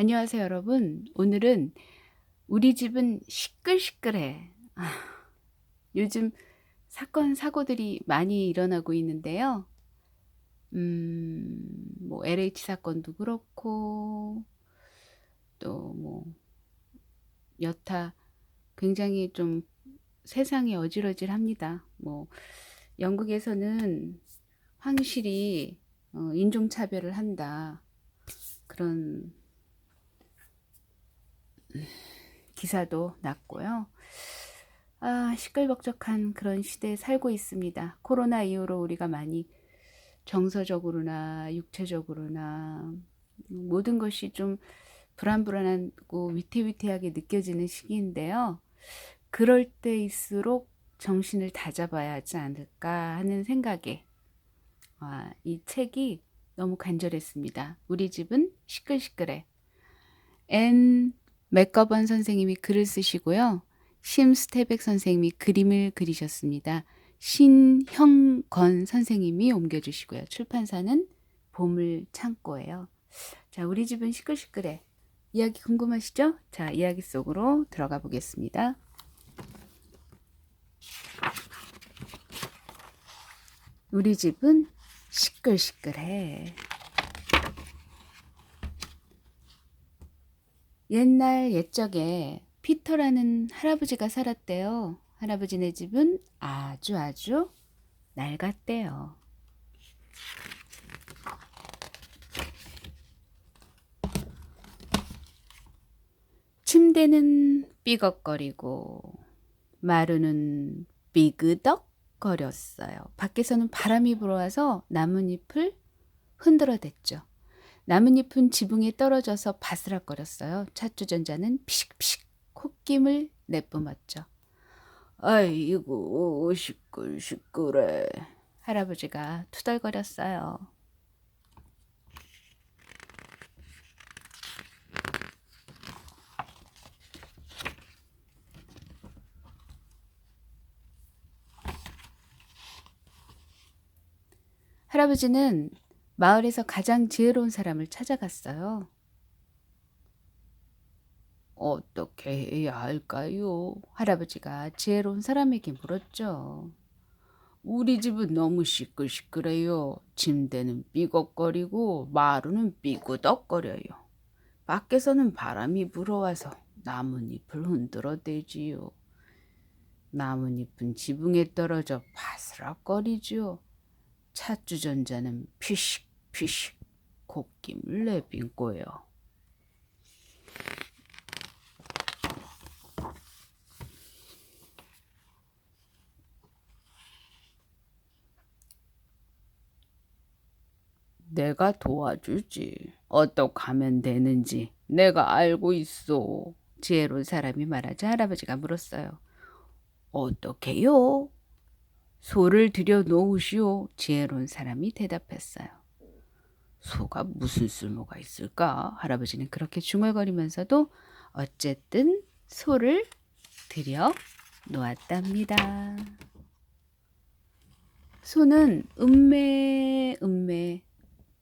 안녕하세요, 여러분. 오늘은 우리 집은 시끌시끌해. 아, 요즘 사건, 사고들이 많이 일어나고 있는데요. 음, 뭐, LH 사건도 그렇고, 또 뭐, 여타 굉장히 좀 세상이 어질어질 합니다. 뭐, 영국에서는 황실이 어, 인종차별을 한다. 그런 기사도 났고요. 아, 시끌벅적한 그런 시대에 살고 있습니다. 코로나 이후로 우리가 많이 정서적으로나 육체적으로나 모든 것이 좀 불안불안하고 위태위태하게 느껴지는 시기인데요. 그럴 때일수록 정신을 다잡아야 하지 않을까 하는 생각에 아, 이 책이 너무 간절했습니다. 우리 집은 시끌시끌해. 앤 맥거번 선생님이 글을 쓰시고요. 심 스테백 선생님이 그림을 그리셨습니다. 신형건 선생님이 옮겨주시고요. 출판사는 보물 창고예요. 자, 우리 집은 시끌시끌해. 이야기 궁금하시죠? 자, 이야기 속으로 들어가 보겠습니다. 우리 집은 시끌시끌해. 옛날 옛적에 피터라는 할아버지가 살았대요. 할아버지네 집은 아주 아주 낡았대요. 침대는 삐걱거리고 마루는 삐그덕거렸어요. 밖에서는 바람이 불어와서 나뭇잎을 흔들어댔죠. 나뭇잎은 지붕에 떨어져서 바스락거렸어요. 차주전자는 피식피식 콧김을 내뿜었죠. 아이고 시끌 시끌해. 할아버지가 투덜거렸어요. 할아버지는 마을에서 가장 지혜로운 사람을 찾아갔어요. 어떻게 해야 할까요? 할아버지가 지혜로운 사람에게 물었죠. 우리 집은 너무 시끌시끌해요. 침대는 삐걱거리고 마루는 삐구덕거려요. 밖에서는 바람이 불어와서 나뭇잎을 흔들어대지요. 나뭇잎은 지붕에 떨어져 바스락거리지요. 차주전자는 피식 피식 콧김을 내빈고요. 내가 도와주지. 어떻게 하면 되는지 내가 알고 있어. 지혜로운 사람이 말하자 할아버지가 물었어요. 어떻게요? 소를 들여 놓으시오. 지혜로운 사람이 대답했어요. 소가 무슨 쓸모가 있을까? 할아버지는 그렇게 중얼거리면서도 어쨌든 소를 들여 놓았답니다. 소는 음메 음메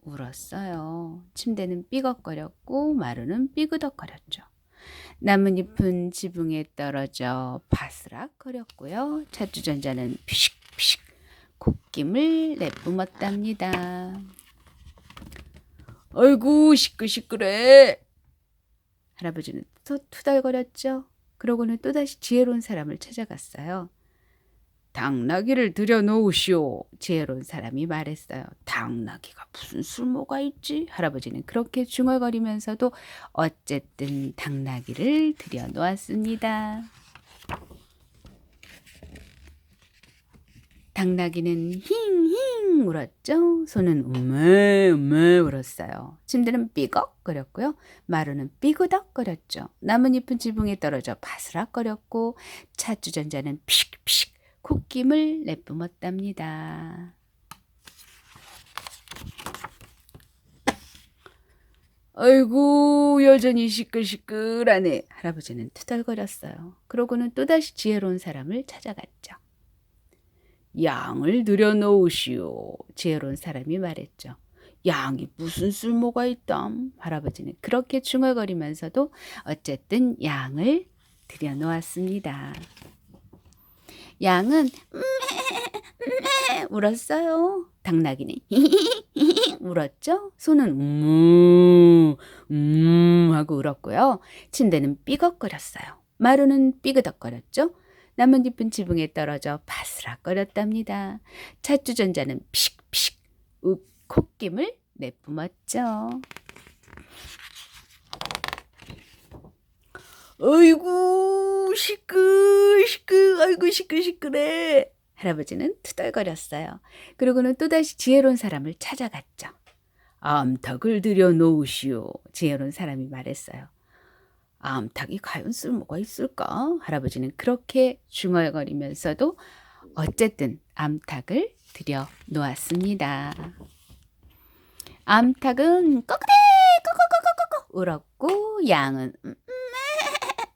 울었어요. 침대는 삐걱거렸고 마루는 삐그덕거렸죠. 나뭇잎은 지붕에 떨어져 바스락거렸고요. 차주전자는 피식피식 콧김을 내뿜었답니다. 아이고 시끌시끌해. 할아버지는 또 투덜거렸죠. 그러고는 또다시 지혜로운 사람을 찾아갔어요. 당나귀를 들여놓으시오. 지혜로운 사람이 말했어요. 당나귀가 무슨 쓸모가 있지? 할아버지는 그렇게 중얼거리면서도 어쨌든 당나귀를 들여놓았습니다. 당나귀는 힝힝 울었죠. 소는 음메 음메 울었어요. 침대는 삐걱거렸고요. 마루는 삐그덕거렸죠. 나뭇잎은 지붕에 떨어져 바스락거렸고 차주전자는 피식피식 콧김을 내뿜었답니다. 아이고 여전히 시끌시끌하네. 할아버지는 투덜거렸어요. 그러고는 또다시 지혜로운 사람을 찾아갔죠. 양을 들여놓으시오. 지혜로운 사람이 말했죠. 양이 무슨 쓸모가 있담. 할아버지는 그렇게 중얼거리면서도 어쨌든 양을 들여놓았습니다. 양은 음, 울었어요. 당나귀는 울었죠. 소는 음, 음 하고 울었고요. 침대는 삐걱거렸어요. 마루는 삐그덕거렸죠. 나뭇잎은 지붕에 떨어져 바스락거렸답니다. 찻주전자는 피식피식 욱 콧김을 내뿜었죠. 아이고 시끄 아이고 시끄래 할아버지는 투덜거렸어요. 그러고는 또다시 지혜로운 사람을 찾아갔죠. 암탉을 들여 놓으시오. 지혜로운 사람이 말했어요. 암탉이 과연 쓸모가 있을까? 할아버지는 그렇게 중얼거리면서도 어쨌든 암탉을 들여 놓았습니다. 암탉은 꺼그레 꺼꺼꺼꺼꺼 울었고 양은 음, 음,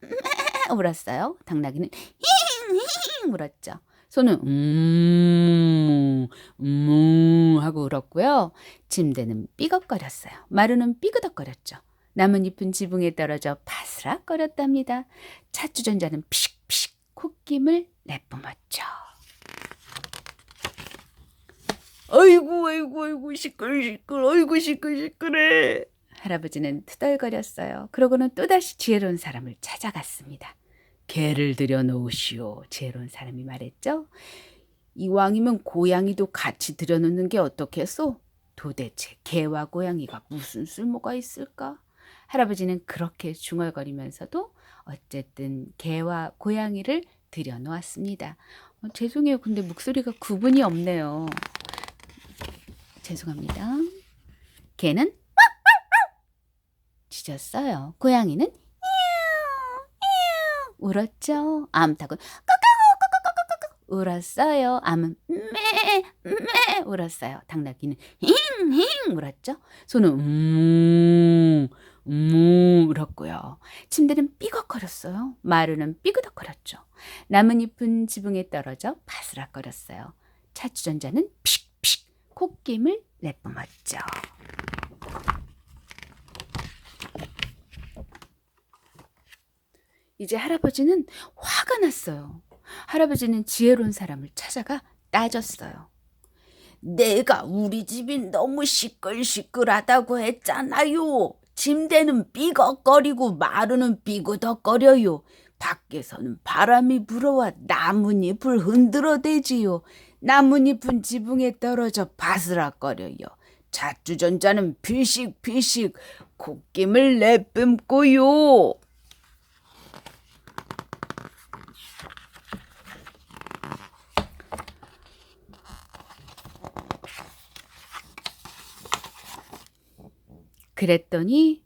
음, 울었어요. 당나귀는 힝힝 울었죠. 소는 음, 음 하고 울었고요. 침대는 삐걱거렸어요. 마루는 삐그덕거렸죠. 나뭇잎은 지붕에 떨어져 바스락거렸답니다. 찻주전자는 피식피식 콧김을 내뿜었죠. 아이고 아이고 아이고 시끌시끌 아이고 시끌시끌해 할아버지는 투덜거렸어요. 그러고는 또다시 지혜로운 사람을 찾아갔습니다. 개를 들여놓으시오. 지혜로운 사람이 말했죠. 이왕이면 고양이도 같이 들여놓는 게 어떻겠소? 도대체 개와 고양이가 무슨 쓸모가 있을까? 할아버지는 그렇게 중얼거리면서도 어쨌든 개와 고양이를 들여놓았습니다. 어, 죄송해요. 근데 목소리가 구분이 없네요. 죄송합니다. 개는 짖었어요. 고양이는 울었죠. 암탉은 울었어요. 암은 매, 매 울었어요. 당나귀는 힝 힝 울었죠. 소는 음, 음 울었고요. 침대는 삐걱거렸어요. 마루는 삐그덕거렸죠. 나뭇잎은 지붕에 떨어져 바스락거렸어요. 차주전자는 피식피식 콧김을 내뿜었죠. 이제 할아버지는 화가 났어요. 할아버지는 지혜로운 사람을 찾아가 따졌어요. 내가 우리 집이 너무 시끌시끌하다고 했잖아요. 침대는 삐걱거리고 마루는 삐그덕거려요. 밖에서는 바람이 불어와 나뭇잎을 흔들어대지요. 나뭇잎은 지붕에 떨어져 바스락거려요. 자주전자는 피식피식 콧김을 내뿜고요. 그랬더니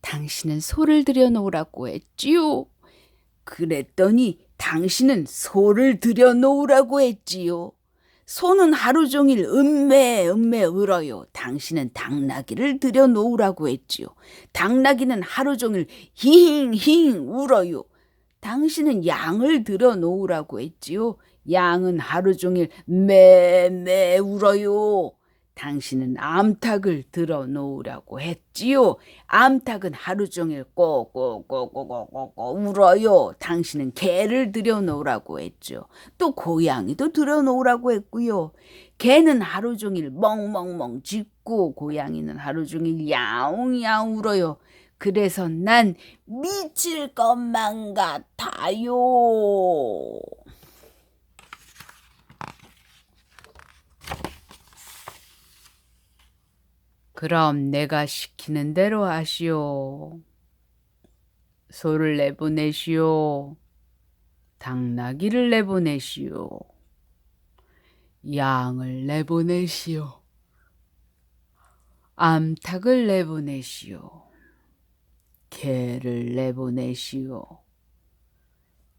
당신은 소를 들여놓으라고 했지요. 그랬더니 당신은 소를 들여놓으라고 했지요. 소는 하루 종일 음매 음매 울어요. 당신은 당나귀를 들여놓으라고 했지요. 당나귀는 하루 종일 힝힝 울어요. 당신은 양을 들여놓으라고 했지요. 양은 하루 종일 매매 울어요. 당신은 암탉을 들어 놓으라고 했지요. 암탉은 하루 종일 꼬꼬꼬꼬꼬꼬 울어요. 당신은 개를 들여 놓으라고 했죠. 또 고양이도 들여 놓으라고 했고요. 개는 하루 종일 멍멍멍 짖고 고양이는 하루 종일 야옹야옹 울어요. 그래서 난 미칠 것만 같아요. 그럼 내가 시키는 대로 하시오. 소를 내보내시오. 당나귀를 내보내시오. 양을 내보내시오. 암탉을 내보내시오. 개를 내보내시오.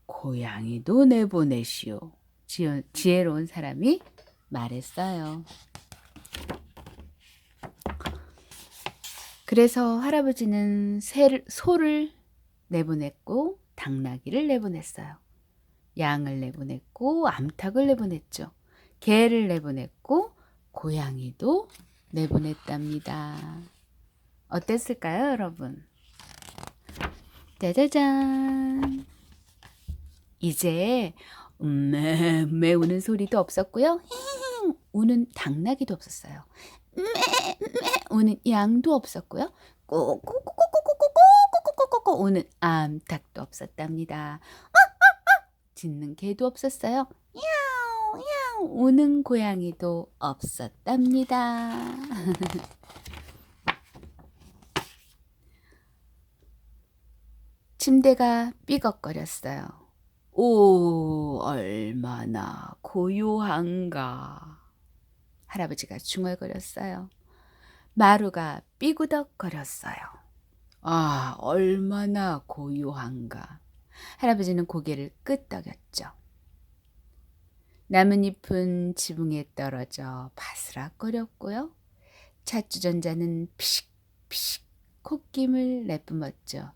고양이도 내보내시오. 지혜로운 사람이 말했어요. 그래서 할아버지는 새를, 소를 내보냈고 당나귀를 내보냈어요. 양을 내보냈고 암탉을 내보냈죠. 개를 내보냈고 고양이도 내보냈답니다. 어땠을까요, 여러분? 짜자잔. 이제 음메 매 우는 소리도 없었고요. 힝 우는 당나귀도 없었어요. 메메 우는 양도 없었고요. 꼬꼬꼬꼬꼬꼬꼬꼬꼬꼬꼬 우는 암탉도 없었답니다. 짖는 개도 없었어요. 야옹 야옹 우는 고양이도 없었답니다. 침대가 삐걱거렸어요. 오, 얼마나 고요한가. 할아버지가 중얼거렸어요. 마루가 삐구덕거렸어요. 아, 얼마나 고요한가. 할아버지는 고개를 끄덕였죠. 나뭇잎은 지붕에 떨어져 바스락거렸고요. 찻주전자는 피식피식 콧김을 내뿜었죠.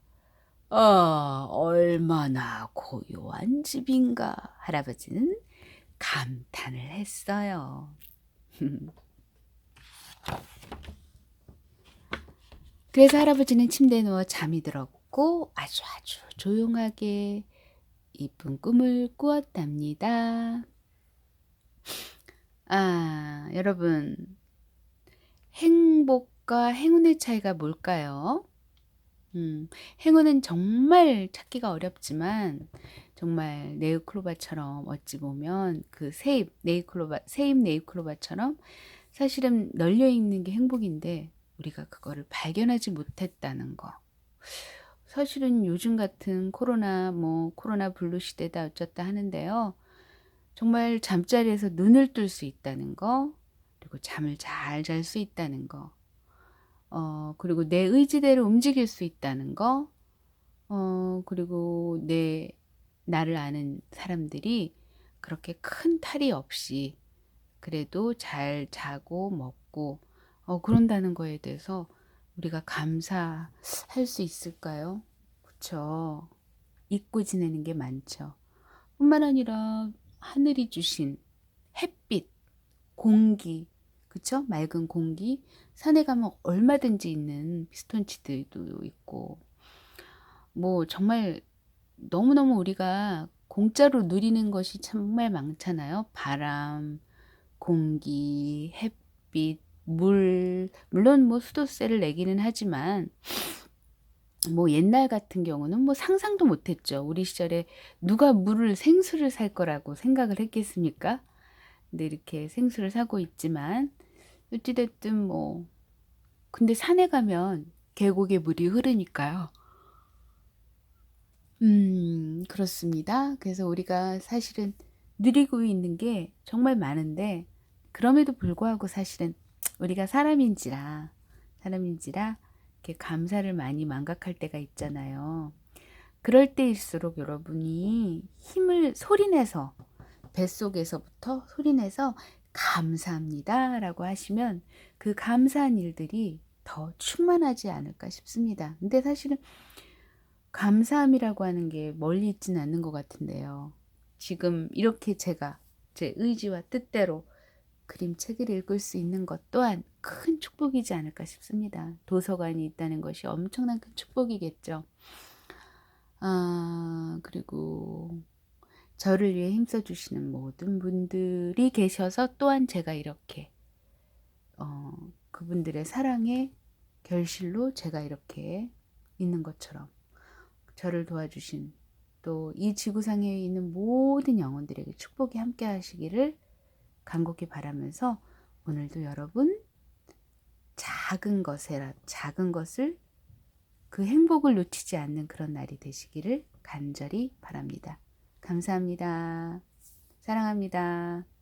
아, 얼마나 고요한 집인가. 할아버지는 감탄을 했어요. 그래서 할아버지는 침대에 누워 잠이 들었고 아주 아주 조용하게 이쁜 꿈을 꾸었답니다. 아, 여러분. 행복과 행운의 차이가 뭘까요? 음, 행운은 정말 찾기가 어렵지만 정말 네이클로바처럼 어찌 보면 그 세입 네이클로바 세입 네이클로바처럼 사실은 널려 있는 게 행복인데 우리가 그거를 발견하지 못했다는 거. 사실은 요즘 같은 코로나 뭐 코로나 블루 시대다 어쩌다 하는데요. 정말 잠자리에서 눈을 뜰 수 있다는 거, 그리고 잠을 잘 잘 수 있다는 거, 어, 그리고 내 의지대로 움직일 수 있다는 거, 어, 그리고 내, 나를 아는 사람들이 그렇게 큰 탈이 없이 그래도 잘 자고 먹고, 어, 그런다는 거에 대해서 우리가 감사할 수 있을까요? 그쵸. 잊고 지내는 게 많죠. 뿐만 아니라 하늘이 주신 햇빛, 공기, 그쵸? 맑은 공기, 산에 가면 얼마든지 있는 피스톤치드도 있고, 뭐 정말 너무너무 우리가 공짜로 누리는 것이 정말 많잖아요. 바람, 공기, 햇빛, 물, 물론 뭐 수도세를 내기는 하지만, 뭐 옛날 같은 경우는 뭐 상상도 못했죠. 우리 시절에 누가 물을 생수를 살 거라고 생각을 했겠습니까? 근데 이렇게 생수를 사고 있지만 어찌됐든 뭐 근데 산에 가면 계곡에 물이 흐르니까요. 음, 그렇습니다. 그래서 우리가 사실은 누리고 있는 게 정말 많은데 그럼에도 불구하고 사실은 우리가 사람인지라 사람인지라 이렇게 감사를 많이 망각할 때가 있잖아요. 그럴 때일수록 여러분이 힘을 소리내서 뱃속에서부터 소리내서 감사합니다 라고 하시면 그 감사한 일들이 더 충만하지 않을까 싶습니다. 근데 사실은 감사함이라고 하는 게 멀리 있지는 않는 것 같은데요. 지금 이렇게 제가 제 의지와 뜻대로 그림책을 읽을 수 있는 것 또한 큰 축복이지 않을까 싶습니다. 도서관이 있다는 것이 엄청난 큰 축복이겠죠. 아, 그리고 저를 위해 힘써 주시는 모든 분들이 계셔서 또한 제가 이렇게, 어, 그분들의 사랑의 결실로 제가 이렇게 있는 것처럼 저를 도와주신 또 이 지구상에 있는 모든 영혼들에게 축복이 함께 하시기를 간곡히 바라면서 오늘도 여러분 작은 것에라 작은 것을 그 행복을 놓치지 않는 그런 날이 되시기를 간절히 바랍니다. 감사합니다. 사랑합니다.